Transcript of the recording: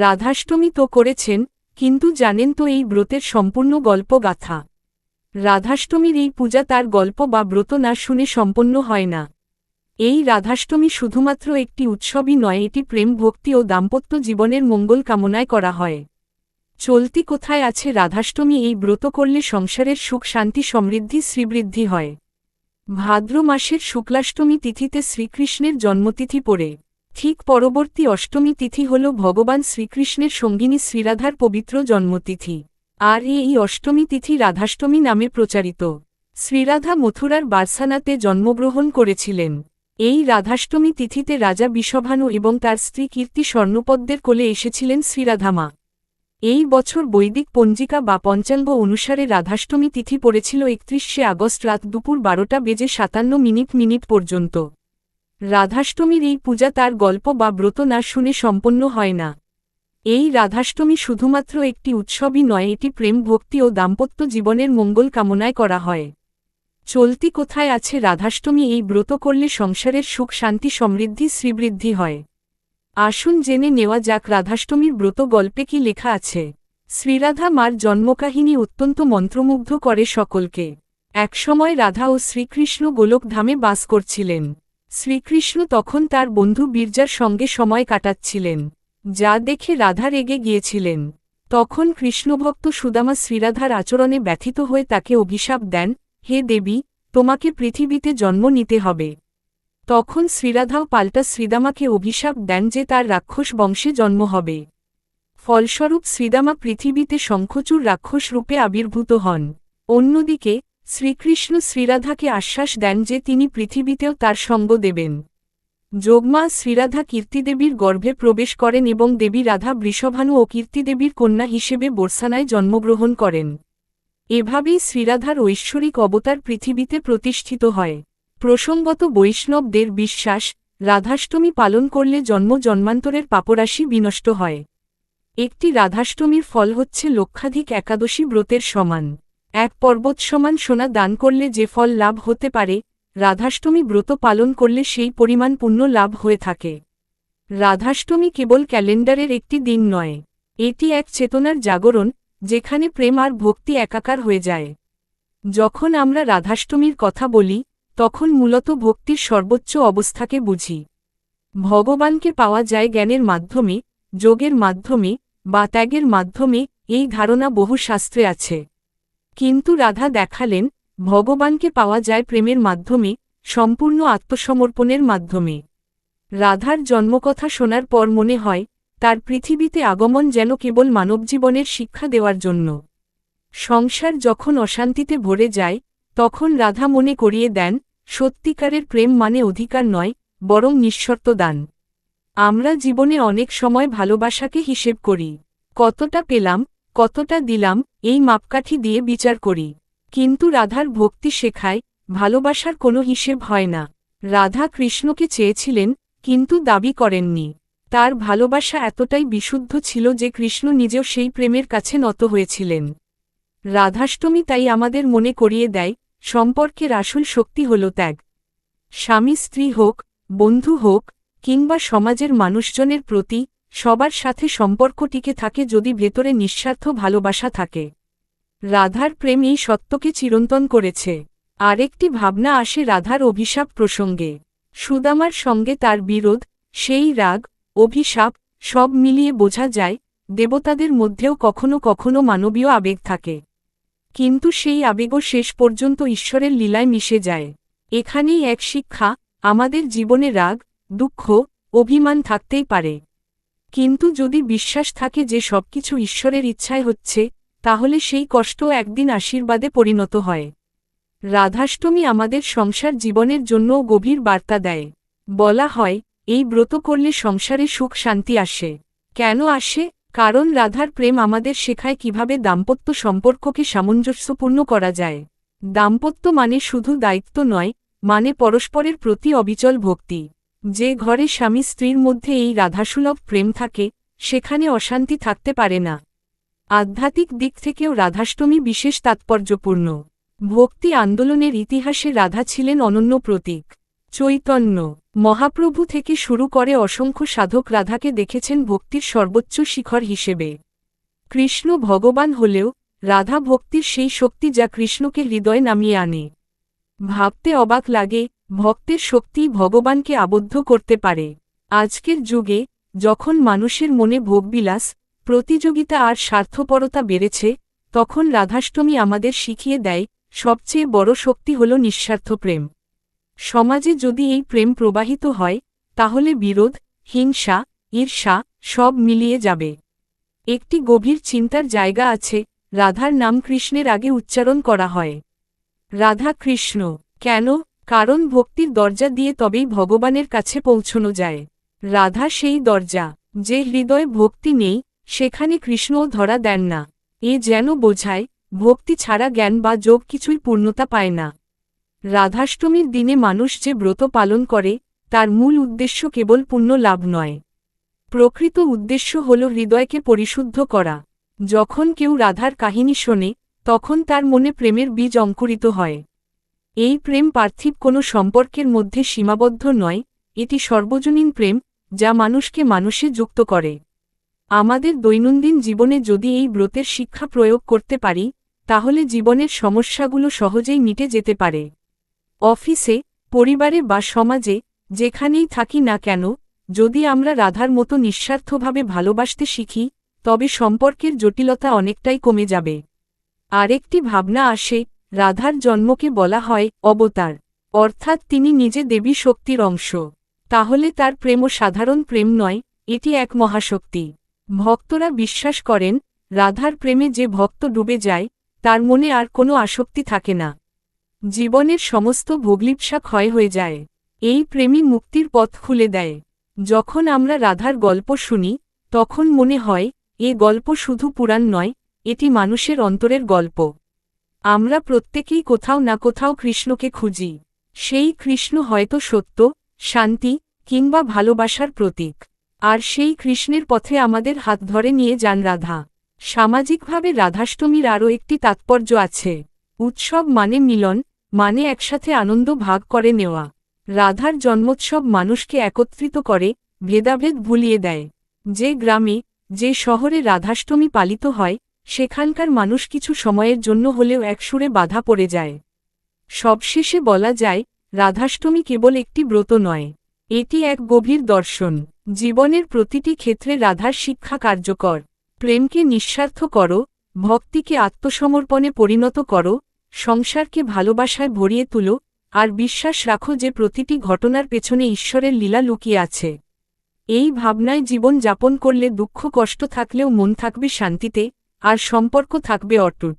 রাধাষ্টমী তো করেছেন, কিন্তু জানেন তো এই ব্রতের সম্পূর্ণ গল্প গাথা রাধাষ্টমীর এই পূজা তার গল্প বা ব্রত না শুনে সম্পন্ন হয় না। এই রাধাষ্টমী শুধুমাত্র একটি উৎসবই নয়, এটি প্রেম, ভক্তি ও দাম্পত্য জীবনের মঙ্গল কামনায় করা হয়। চলতি কোথায় আছে রাধাষ্টমী? এই ব্রত করলে সংসারের সুখ, শান্তি, সমৃদ্ধি, শ্রীবৃদ্ধি হয়। ভাদ্র মাসের শুক্লাষ্টমী তিথিতে শ্রীকৃষ্ণের জন্মতিথি পড়ে। ঠিক পরবর্তী অষ্টমী তিথি হল ভগবান শ্রীকৃষ্ণের সঙ্গিনী শ্রীরাধার পবিত্র জন্মতিথি। আর এই অষ্টমী তিথি রাধাষ্টমী নামে প্রচারিত। শ্রীরাধা মথুরার বার্সানাতে জন্মগ্রহণ করেছিলেন। এই রাধাষ্টমী তিথিতে রাজা বিষভানু এবং তার স্ত্রী কীর্তি স্বর্ণপদ্মের কোলে এসেছিলেন শ্রীরাধামা। এই বছর বৈদিক পঞ্জিকা বা পঞ্চাঙ্গ অনুসারে রাধাষ্টমী তিথি পড়েছিল একত্রিশে আগস্ট রাত দুপুর বারোটা বেজে সাতান্ন মিনিট মিনিট পর্যন্ত। রাধাষ্টমীর এই পূজা তার গল্প বা ব্রত না শুনে সম্পন্ন হয় না। এই রাধাষ্টমী শুধুমাত্র একটি উৎসবই নয়, এটি প্রেম, ভক্তি ও দাম্পত্য জীবনের মঙ্গল কামনায় করা হয়। চলতি কোথায় আছে রাধাষ্টমী? এই ব্রত করলে সংসারের সুখ, শান্তি, সমৃদ্ধি, শ্রীবৃদ্ধি হয়। আসুন জেনে নেওয়া যাক রাধাষ্টমীর ব্রত গল্পে কি লেখা আছে। শ্রীরাধা মার জন্মকাহিনী অত্যন্ত মন্ত্রমুগ্ধ করে সকলকে। একসময় রাধা ও শ্রীকৃষ্ণ গোলকধামে বাস করছিলেন। শ্রীকৃষ্ণ তখন তার বন্ধু বীরজার সঙ্গে সময় কাটাচ্ছিলেন, যা দেখে রাধা রেগে গিয়েছিলেন। তখন কৃষ্ণভক্ত সুদামা শ্রীরাধার আচরণে ব্যথিত হয়ে তাকে অভিশাপ দেন, হে দেবী, তোমাকে পৃথিবীতে জন্ম নিতে হবে তখন শ্রীরাধাও পাল্টা শ্রীদামাকে অভিশাপ দেন যে তার রাক্ষস বংশে জন্ম হবে। ফলস্বরূপ শ্রীদামা পৃথিবীতে শঙ্খচূর রাক্ষস রূপে আবির্ভূত হন। অন্যদিকে শ্রীকৃষ্ণ শ্রীরাধাকে আশ্বাস দেন যে তিনি পৃথিবীতেও তার সঙ্গ দেবেন। যোগমা শ্রীরাধা কীর্তিদেবীর গর্ভে প্রবেশ করেন এবং দেবী রাধা বৃষভানু ও কীর্তিদেবীর কন্যা হিসেবে বোরসানায় জন্মগ্রহণ করেন। এভাবেই শ্রীরাধার ঐশ্বরিক অবতার পৃথিবীতে প্রতিষ্ঠিত হয়। প্রসঙ্গত বৈষ্ণবদের বিশ্বাস, রাধাষ্টমী পালন করলে জন্ম জন্মান্তরের পাপরাশি বিনষ্ট হয়। একটি রাধাষ্টমীর ফল হচ্ছে লক্ষাধিক একাদশী ব্রতের সমান। এক পর্বত সমান সোনা দান করলে যে ফল লাভ হতে পারে, রাধাষ্টমী ব্রত পালন করলে সেই পরিমাণ পুণ্য লাভ হয়ে থাকে। রাধাষ্টমী কেবল ক্যালেন্ডারের একটি দিন নয়, এটি এক চেতনার জাগরণ, যেখানে প্রেম আর ভক্তি একাকার হয়ে যায়। যখন আমরা রাধাষ্টমীর কথা বলি, তখন মূলত ভক্তির সর্বোচ্চ অবস্থাকে বুঝি। ভগবানকে পাওয়া যায় জ্ঞানের মাধ্যমে, যোগের মাধ্যমে, বা ত্যাগের মাধ্যমে, এই ধারণা বহু শাস্ত্রে আছে। কিন্তু রাধা দেখালেন, ভগবানকে পাওয়া যায় প্রেমের মাধ্যমে, সম্পূর্ণ আত্মসমর্পণের মাধ্যমে। রাধার জন্মকথা শোনার পর মনে হয়, তার পৃথিবীতে আগমন যেন কেবল মানবজীবনের শিক্ষা দেওয়ার জন্য। সংসার যখন অশান্তিতে ভরে যায়, তখন রাধা মনে করিয়ে দেন, সত্যিকারের প্রেম মানে অধিকার নয়, বরং নিঃশর্ত দান। আমরা জীবনে অনেক সময় ভালোবাসাকে হিসেব করি। কতটা পেলাম কতটা দিলাম, এই মাপকাঠি দিয়ে বিচার করি। কিন্তু রাধার ভক্তি শেখায়, ভালোবাসার কোনো হিসেব হয় না। রাধা কৃষ্ণকে চেয়েছিলেন, কিন্তু দাবি করেননি। তার ভালোবাসা এতটাই বিশুদ্ধ ছিল যে কৃষ্ণ নিজেও সেই প্রেমের কাছে নত হয়েছিলেন। রাধাষ্টমী তাই আমাদের মনে করিয়ে দেয়, সম্পর্কের আসল শক্তি হল ত্যাগ। স্বামী স্ত্রী হোক, বন্ধু হোক, কিংবা সমাজের মানুষজনের প্রতি সবার সাথে সম্পর্ক টিকে থাকে যদি ভেতরে নিঃস্বার্থ ভালোবাসা থাকে। রাধার প্রেম এই সত্যকে চিরন্তন করেছে। আরেকটি ভাবনা আসে রাধার অভিশাপ প্রসঙ্গে। সুদামার সঙ্গে তার বিরোধ, সেই রাগ, অভিশাপ, সব মিলিয়ে বোঝা যায়, দেবতাদের মধ্যেও কখনো কখনো মানবীয় আবেগ থাকে। কিন্তু সেই আবেগও শেষ পর্যন্ত ঈশ্বরের লীলায় মিশে যায়। এখানেই এক শিক্ষা, আমাদের জীবনে রাগ, দুঃখ, অভিমান থাকতেই পারে। কিন্তু যদি বিশ্বাস থাকে যে সবকিছু ঈশ্বরের ইচ্ছায় হচ্ছে, তাহলে সেই কষ্ট একদিন আশীর্বাদে পরিণত হয়। রাধাষ্টমী আমাদের সংসার জীবনের জন্যও গভীর বার্তা দেয়। বলা হয়, এই ব্রত করলে সংসারে সুখ শান্তি আসে। কেন আসে? কারণ রাধার প্রেম আমাদের শেখায় কীভাবে দাম্পত্য সম্পর্ককে সামঞ্জস্যপূর্ণ করা যায়। দাম্পত্য মানে শুধু দায়িত্ব নয় মানে পরস্পরের প্রতি অবিচল ভক্তি। যে ঘরে স্বামী স্ত্রীর মধ্যে এই রাধাসুলভ প্রেম থাকে, সেখানে অশান্তি থাকতে পারে না। আধ্যাত্মিক দিক থেকেও রাধাষ্টমী বিশেষ তাৎপর্যপূর্ণ। ভক্তি আন্দোলনের ইতিহাসে রাধা ছিলেন অনন্য প্রতীক। চৈতন্য, মহাপ্রভু থেকে শুরু করে অসংখ্য সাধক রাধাকে দেখেছেন ভক্তির সর্বোচ্চ শিখর হিসেবে। কৃষ্ণ ভগবান হলেও, রাধা ভক্তির সেই শক্তি যা কৃষ্ণকে হৃদয়ে নামিয়ে আনে। ভাবতে অবাক লাগে ভক্তের শক্তিই ভগবানকে আবদ্ধ করতে পারে। আজকের যুগে, যখন মানুষের মনে ভোগবিলাস, প্রতিযোগিতা আর স্বার্থপরতা বেড়েছে, তখন রাধাষ্টমী আমাদের শিখিয়ে দেয়, সবচেয়ে বড় শক্তি হল নিঃস্বার্থ প্রেম। সমাজে যদি এই প্রেম প্রবাহিত হয়, তাহলে বিরোধ, হিংসা, ঈর্ষা সব মিলিয়ে যাবে। একটি গভীর চিন্তার জায়গা আছে, রাধার নাম কৃষ্ণের আগে উচ্চারণ করা হয়। রাধা কৃষ্ণ, কেন? কারণ ভক্তির দরজা দিয়ে তবেই ভগবানের কাছে পৌঁছনো যায়। রাধা সেই দরজা, যে হৃদয়ে ভক্তি নেই, সেখানে কৃষ্ণও ধরা দেন না। এ যেন বোঝায়, ভক্তি ছাড়া জ্ঞান বা যোগ কিছুই পূর্ণতা পায় না। রাধাষ্টমীর দিনে মানুষ যে ব্রত পালন করে, তার মূল উদ্দেশ্য কেবল পুণ্য লাভ নয়। প্রকৃত উদ্দেশ্য হল হৃদয়কে পরিশুদ্ধ করা। যখন কেউ রাধার কাহিনী শোনে, তখন তার মনে প্রেমের বীজ অঙ্কুরিত হয়। এই প্রেম পার্থিব কোনো সম্পর্কের মধ্যে সীমাবদ্ধ নয়, এটি সর্বজনীন প্রেম, যা মানুষকে মানুষে যুক্ত করে। আমাদের দৈনন্দিন জীবনে যদি এই ব্রতের শিক্ষা প্রয়োগ করতে পারি, তাহলে জীবনের সমস্যাগুলো সহজেই মিটে যেতে পারে। অফিসে, পরিবারে বা সমাজে, যেখানেই থাকি না কেন, যদি আমরা রাধার মতো নিঃস্বার্থভাবে ভালোবাসতে শিখি, তবে সম্পর্কের জটিলতা অনেকটাই কমে যাবে। আরেকটি ভাবনা আসে রাধার জন্মকে বলা হয় অবতার, অর্থাৎ তিনি নিজে দেবী শক্তির অংশ। তাহলে তার প্রেমও সাধারণ প্রেম নয়, এটি এক মহাশক্তি। ভক্তরা বিশ্বাস করেন, রাধার প্রেমে যে ভক্ত ডুবে যায়, তার মনে আর কোনো আসক্তি থাকে না। জীবনের সমস্ত ভোগলিপসা ক্ষয় হয়ে যায়। এই প্রেমী মুক্তির পথ খুলে দেয়। যখন আমরা রাধার গল্প শুনি, তখন মনে হয়, এ গল্প শুধু পুরাণ নয়, এটি মানুষের অন্তরের গল্প। আমরা প্রত্যেকেই কোথাও না কোথাও কৃষ্ণকে খুঁজি। সেই কৃষ্ণ হয়তো সত্য, শান্তি, কিংবা ভালোবাসার প্রতীক। আর সেই কৃষ্ণের পথে আমাদের হাত ধরে নিয়ে যান রাধা। সামাজিকভাবে রাধাষ্টমীর আরও একটি তাৎপর্য আছে। উৎসব মানে মিলন মানে একসাথে আনন্দ ভাগ করে নেওয়া। রাধার জন্মোৎসব মানুষকে একত্রিত করে, ভেদাভেদ ভুলিয়ে দেয়। যে গ্রামে, যে শহরে রাধাষ্টমী পালিত হয় সেখানকার মানুষ কিছু সময়ের জন্য হলেও একসুরে বাধা পড়ে যায়। সবশেষে বলা যায়, রাধাষ্টমী কেবল একটি ব্রত নয়। এটি এক গভীর দর্শন। জীবনের প্রতিটি ক্ষেত্রে রাধার শিক্ষা কার্যকর। প্রেমকে নিঃস্বার্থ করো, ভক্তিকে আত্মসমর্পণে পরিণত করো, সংসারকে ভালোবাসায় ভরিয়ে তুলো, আর বিশ্বাস রাখো যে প্রতিটি ঘটনার পেছনে ঈশ্বরের লীলা লুকিয়ে আছে। এই ভাবনায় জীবন যাপন করলে দুঃখ কষ্ট থাকলেও মন থাকবে শান্তিতে আর সম্পর্ক থাকবে অটুট।